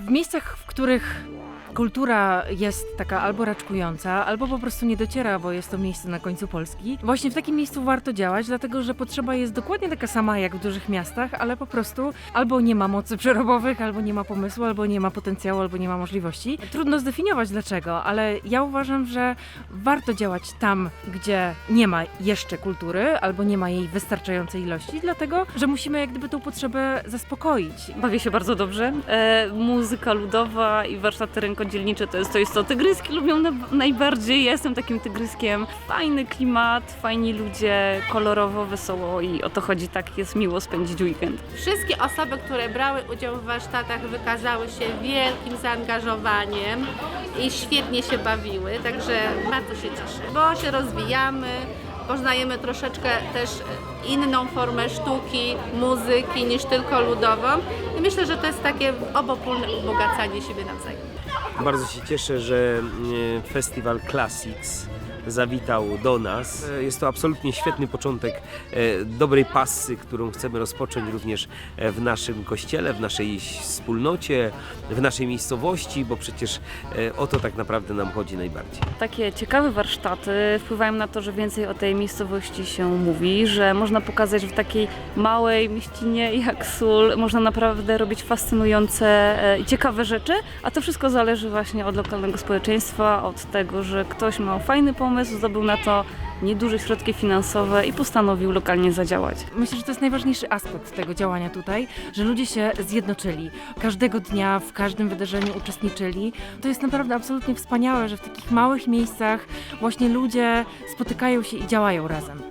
W miejscach, w których kultura jest taka albo raczkująca, albo po prostu nie dociera, bo jest to miejsce na końcu Polski. Właśnie w takim miejscu warto działać, dlatego że potrzeba jest dokładnie taka sama jak w dużych miastach, ale po prostu albo nie ma mocy przerobowych, albo nie ma pomysłu, albo nie ma potencjału, albo nie ma możliwości. Trudno zdefiniować dlaczego, ale ja uważam, że warto działać tam, gdzie nie ma jeszcze kultury, albo nie ma jej wystarczającej ilości, dlatego że musimy jak gdyby tą potrzebę zaspokoić. Bawię się bardzo dobrze. E, muzyka ludowa i warsztaty rękodzielnicze to jest coś, co tygryski lubią na, najbardziej. Ja jestem takim tygryskiem. Fajny klimat, fajni ludzie, kolorowo, wesoło i o to chodzi. Tak jest miło spędzić weekend. Wszystkie osoby, które brały udział w warsztatach wykazały się wielkim zaangażowaniem i świetnie się bawiły, także bardzo się cieszę, bo się rozwijamy, poznajemy troszeczkę też inną formę sztuki, muzyki niż tylko ludową i myślę, że to jest takie obopólne ubogacanie siebie nawzajem. Bardzo się cieszę, że e, festiwal Classics zawitał do nas. E, Jest to absolutnie świetny początek e, dobrej pasy, którą chcemy rozpocząć również e, w naszym kościele, w naszej wspólnocie, w naszej miejscowości, bo przecież o to tak naprawdę nam chodzi najbardziej. Takie ciekawe warsztaty wpływają na to, że więcej o tej miejscowości się mówi, że można pokazać w takiej małej mieścinie jak Sól, można naprawdę robić fascynujące i ciekawe rzeczy, a to wszystko zależy właśnie od lokalnego społeczeństwa, od tego, że ktoś ma fajny pomysł, zdobył na to nieduże środki finansowe i postanowił lokalnie zadziałać. Myślę, że to jest najważniejszy aspekt tego działania tutaj, że ludzie się zjednoczyli. Każdego dnia, w każdym wydarzeniu uczestniczyli. To jest naprawdę absolutnie wspaniałe, że w takich małych miejscach właśnie ludzie spotykają się i działają razem.